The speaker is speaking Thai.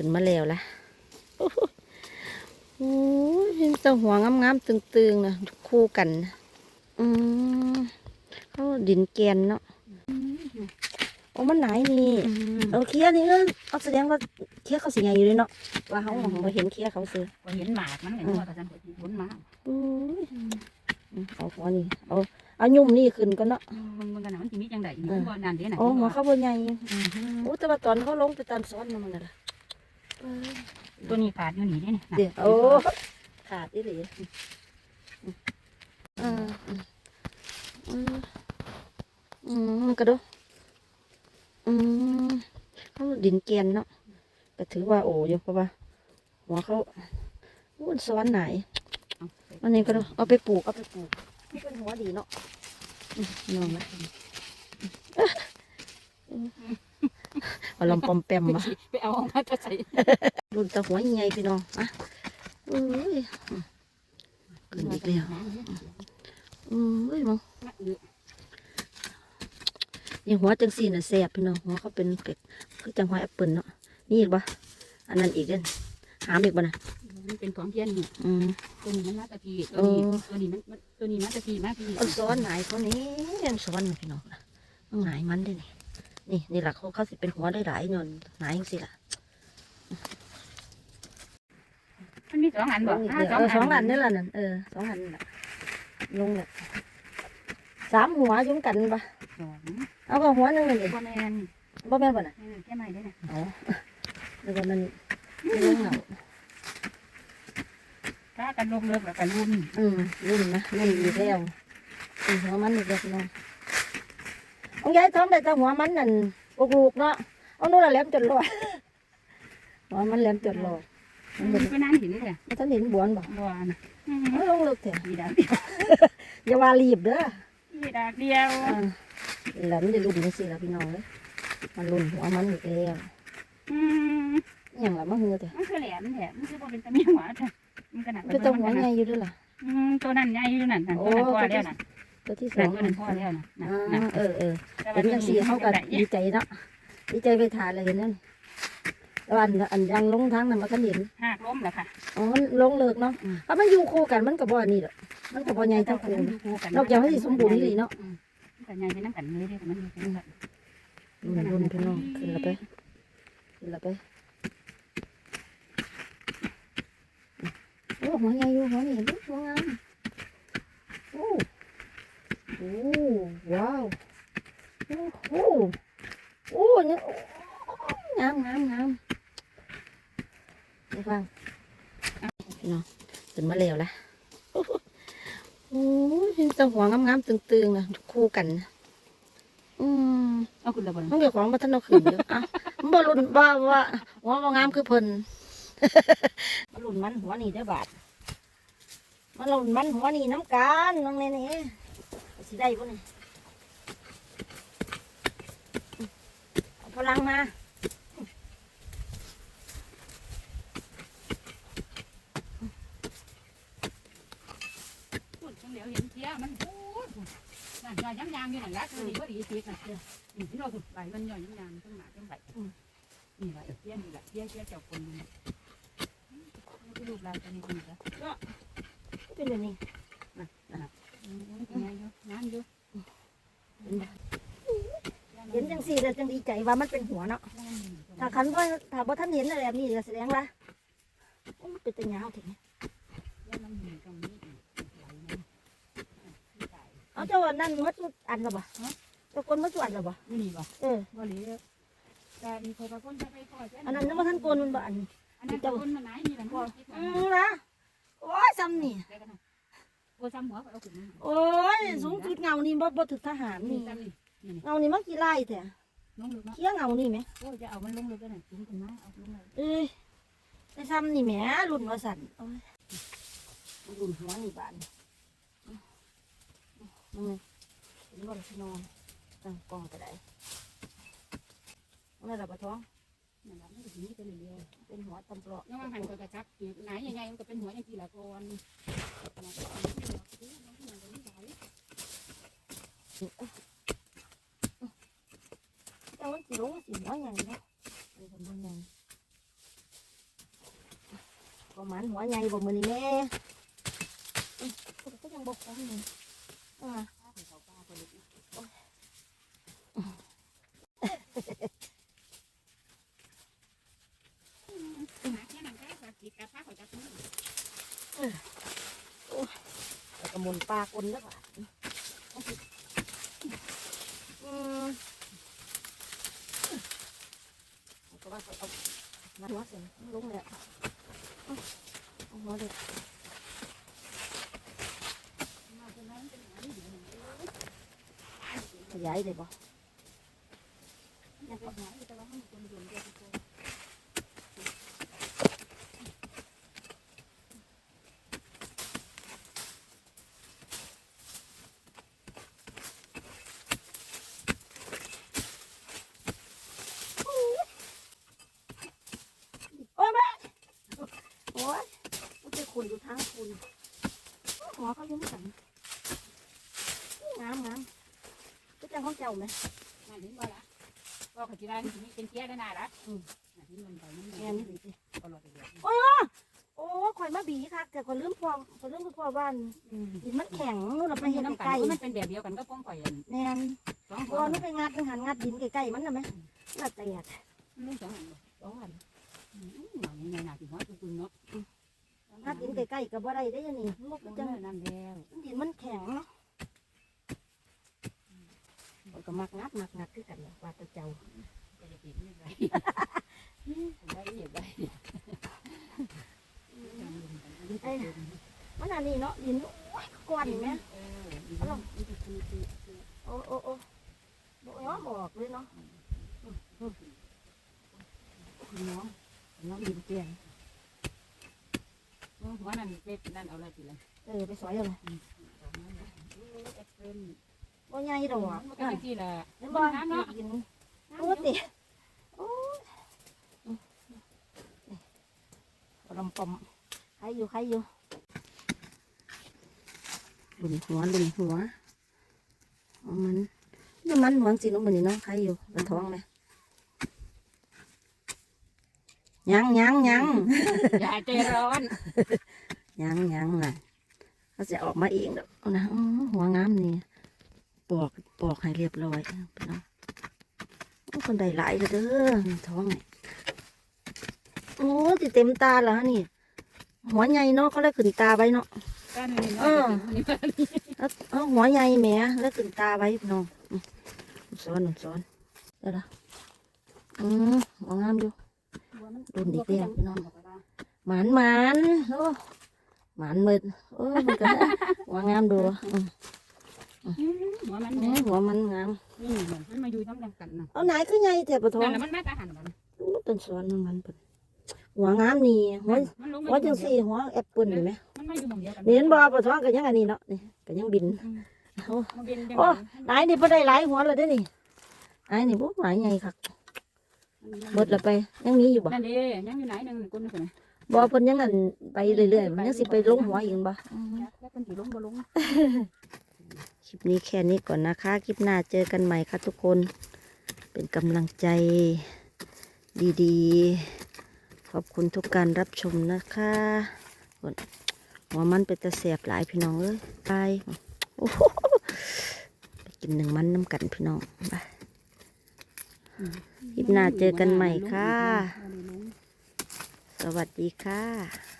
ขึ้นมาแล้วละโอ้ยเห็นแตัวหัวงามๆตึงๆนะคู่กันนะอืมเขาดินแกนเนาะโอ้มันไหนนี่เอาเคี้ยนี่เออเอาแสดงว่าเคี้ยเขาสิไงอยู่เลยเนาะว่าเขาบ่เห็นเคี้ยเขาซื้อก็เห็นหมากมันเห็นว่าก็จะผลมาโอ้ยเอาหัวนี่เอาเอายุ่มนี่ขึ้นก็เนาะมันมันกันนะมันจะมีจังไดนี่บ่นั่นเด้น่ะโอ้หัวเขาบนใหญ่โอ้แต่ว่าตอนเขาลงไปตามซ้อนน่ะมันน่ะล่ะเออ ตัวนี้ขาดอยู่นี่เด้นี่เดี๋ยวโอ้ขาดอีหลีเอออืมอืมกระโดดอืมเขาดินแกนเนาะก็ถือว่าโอ้ยเพราะว่าหัวเขาอ้วนซ้อนไหนอันนี้ก็ได้เอาไปปลูกเอาไปปลูกนี่เป็นหัวดีเนาะอืมนอนนะ เอาลำปอมแปมมาไปเอาออกมาจะใส่รุ่นตะหัวใหญ่พี่น้องอะเอ้ยขึ้นอีกแล้วเอ้ยมองนี่หัวจังสีน่ะแซ่บพี่น้องหัวเขาเป็นเกล็ดคือจังหัวแอปเปิลเนาะนี่อีกปะอันนั้นอีกเด่นหามอีกปะนะมันเป็นของเทียนนี่อืมตัวนี้มันมาตะกี้ตัวนี้ตัวนี้มันตัวนี้มาตะกี้มาพี่เอาซ้อนไหนเขานี่ยังซ้อนอยู่พี่น้องนะต้องไหนมันด้วย นี่นี่นี่แหละเขาเขาสิเป็นหัวได้หลายๆหน่อยไหนจังสิล่ะมันมีสองอันบ่เออสองอันนี่แหละนั่นเออสองอันนั่นล่ะลงเลยสามหัวยุ่งกันปะสองเอาก็หัวหนึงนี่บ่แม่นบ่แม่นบ่น่ะแค่ไหนเด้น่ะอ๋อแล้วก็มันมันลงเหงาถ้ากันลงเลิกแล้วกันรุ่นอืมรุ่นนะรุ่นอีกแล้วอืมหัวมันอีกแล้วพี่น้องเอา ยายท้องได้แต่หัวมันนั่นลูกๆเนาะเอานู่นน่ะแหลมจนรอดหัวมันแหลมจนรอดมันบ่ไปนั่งหินเลยบ่ท่านเห็นบวนบ่บ่น่ะเอาลงลึกเถอะมีดากอย่าว่ารีบเด้อมีดากเดียวอ่าแหลมได้รุ่นจังซี่ล่ะพี่น้องเอ้ยมันรุ่นหัวมันอีกแล้วอืมอหย่างละมาเฮือเถอะมันคือแหลมแหลมมันคือบ่เป็นตะมีหัวเถอะมันขนาดคือตัวหัวใหญ่อยู่ด้วยล่ะอืมตัวนั้นใหญ่อยู่นั่นนั่นตัวนั้นพอแล้วน่ะ ตัวที่สอนั่นงตัวนั้นพอแล้วน่ะอ่นั่นนั่นาเออเออเห็นจังสีเขาก็ดีใจเนาะดีใจไปทานเลยเห็นนั่นแล้วอันอันยังลงทางนั้นมากันเห็นหักล้มแล้วค่ะอ๋อมันลงเลิกเนาะเพราะมันอยู่คู่กันมันกับบ่อนี่แหละมันกับบ่ใหญ่ทั้งคู่นอกจากให้สมบูรณ์นี่เนาะแต่ใหญ่เป็นน้ำกันเลยเด้อมันอยู่เป็นแบบรุ่นรุ่นพี่น้องขึ้นละไปขึ้นละไปโอ้หัวใหญ่อยู่หัวนี่เห็นไหมหัวงามโอ้โอ้ว้าวโอ้โหโอ้เนี่ยงามงามงามนี่ฟังพี่น้องขึ้น มาแล้วละโอ้ยเห็นแตะหัวงามๆตึงๆนะคู่กันนะอืมเอาคุณระเบิดมันเกี่ยวของบัทันเอาขึ้นอยู่อะมันบ่รุ่นบ่ว่าหัวบ่งามคือเพิ่นมันรุ่นมันหัวนี่ได้อบาทมันรุ่นมันหัวนี่น้ำกันน้องเนนี่สิได้บ่นี่เอาพลังมา พูดจังเหลียวเห็นเทียมันพูด นั่นย่อยยำยางอยู่นั่นละตัวนี้ก็ดีสิน่ะนี่ที่เราสุดใบมันย่อยยำยางต้องหนาต้องใบนี่ละเทียนี่ละเทียเทียเจ้าคนนี่รูปลายตัวนี้ดีละเป็นแบบนี้งานอยู่เห็นจังสี่แล้วจังดีใจว่ามันเป็นหัวเนาะถ้าคันว่าถ้าบ่ทันเห็นอะไรแบบนี้ก็แสดงว่าโอ้มันเป็นตะยาวถึงเอาเจ้าอันนั่นมัดสุดอันละบ่เจ้าคนมัดสุดอันละบ่นี่บ่เออบ่เหลือแต่มีคนบางคนจะไปคอยอันนั้นยังบ่ทันโกนมันบ่อันอันนั้นคนมันไหนนี่แหละพ่ออืมนะโอ้ยซ้ำนี่โอ้ซ้ำหัวเอาขึ้นโอ้ยสูงสุดเงานี่บ่บ่ถึกทหารนี่นี่ซ้ำนี่เงานี่มันกี่ไร่แท้ลงลึกเนาะเคี้ยเงานี่ไหมโอ้จะเอามันลงลึกกันหน่อยจุ้มกันมาเอาลงเลยเอ้ยได้ซ้ำนี่แหมรุ่นว่าสั่นโอ้ยรุ่นหัวนี่บาน อืมเห็นบ่ล่ะพี่น้องตั้งกล้องก็ได้นั่นล่ะปะท้องนั่นแหละมันก็สิมีไปเรื่อยเป็นหัวตำปลอกๆยังมันหันก็กระชับไหนยังไงมันก็เป็นหัวอย่างที่ละก่อนแต่มันสิลงมันสิหัวใหญ่เนาะเป็นคนบ่ใหญ่ประมาณหัวใหญ่บ่มือนี่แม่อืมก็ยังบอกของนี่ แค่นั้นแค่สักกิจกับผ้าเขาจะซื้อแล้วก็มุนปลากลแล้วก็อืมเอาก็ว่าเอาหัวเสร็จลงเลยอาเอาหัวเลย มาคนนั้นเป็นหาที่อยู่หนึ่ง ขยายเลยบ่อยากไปหาแต่ว่ามันคนอยู่เดียวกันโอ้ยแม่โอ้ยมันจะขุนอยู่ทางขุนหัวเขาอยุ่งกันงามงามก็จังของ เจ้าไหมนั่นเห็นบ่ละก็ขจิรานี่เป็นเกี้ยได้นาละอืมเห็นมันไปมันแม่นี่สิก็รอไปเดียวโอ้ข่อยมาบีค่ะแต่ข่อยลืมพอข่อยลืมคือพอบ้านดินมันแข็งนู่นเราไปไปเห็เห็นนน้ำไกลกันมันเป็นแบบเดียวกันก็ป้องข่อยแน่นสองคพอนนู่นไปงัดไปหันงัดดินใกล้ๆมันน่ะไหมน่าแตกลูกสองอันสองอันหน่อยในหนาที่หัวจุกุนเนาะงัดดินใกล้ๆกับบ่ได้ได้อยังนี่ลูกจัจังงนั่นแล้วดินมันแข็งเนาะข่อย ก็มักงัดมักงัดคือกันเนาะว่าแต่เจ้าจะจะปิดไม่ได้ได้เหยียบได้มันอันนี้เนาะดินโอ้ยก้อนแม่เออเอาลงนี่คือคือโอ้โอ้โอ้บ่ย้อมบอกเลยเนาะน้องน้องดินเตียงหัวนั่นเป็ดนั่นเอาอะไรกินเลยเออไปสอยเอาเลยเป็น บ่ใหญ่ดอกมันก็นั่นที่ละเห็นบ่ดินโอ้ติโอ้ยเอาลำปอมใครอยู่ใครอยู่หลุนหัวหลุนหัวเอามันนี่มันหวงสิน้องมันนี่เนาะใครอยู่มันท้องไหมยังยังยังอย่าใจร้อนยังยังน่ะเขาจะออกมาเองดอกเอานะอ๋อหัวงามนี่ ปอกปอกให้เรียบร้อยพี่น้องโอ้คนใดหลายเลยเด้อนี่ท้องนี่โอ้ติเต็มตาแล้วนี่ หัวใหญ่เนาะเขาเลยขึ้นตาไว้เนาะก็นี่เนาะนี่แล้วเอาหัวใหญ่แหม่แล้วขึ้นตาไว้พี่น้องอืมซ้อนซ้อนเดี๋ยวละอืมหัวงามอยู่หมานหมานโอ้หมานมืดโอ้มันก็หัวงามดูอืม หัวมันอืมหัวมันงามนี่มันมาอยู่ท้องดังกันนะเอาไหนคือไงแต่ปะทอนั่งนแหละมันมาตาหันมันดูต้นสวนมันมันเปิดหัวงามนี่หัวมันลงหัวจังสี่หัวแอปเปิลเห็นไหมมันมาอยู่หม่องเดียวกันนี่เห็นบ่ปะทองก็ยังอันนี้เนาะนี่ก็ยังบินโอ้มันเป็นจังหลายนี่บ่ได้หลายหัวเลยเด้อนี่ไอ้นี่บ่หลายใหญ่คักหมดละไปยังมีอยู่บ่นั่นเด้ยังอยู่ไหนนึงคนนึงคนบ่เพิ่นยังอันไปเรื่อยๆมันยังสิไปลงหัวอีกบ่แล้วคนสิลงบ่ลง คลิปนี้แค่นี้ก่อนนะคะ คลิปหน้าเจอกันใหม่ค่ะทุกคน เป็นกำลังใจดีๆ ขอบคุณทุกการรับชมนะคะหัวมันเป็นตะแสบหลายพี่น้องเอ้ยไปไปกินหนึ่งมันน้ำกันพี่น้องไปคลิปหน้าเจอกันใหม่ค่ะ สวัสดีค่ะ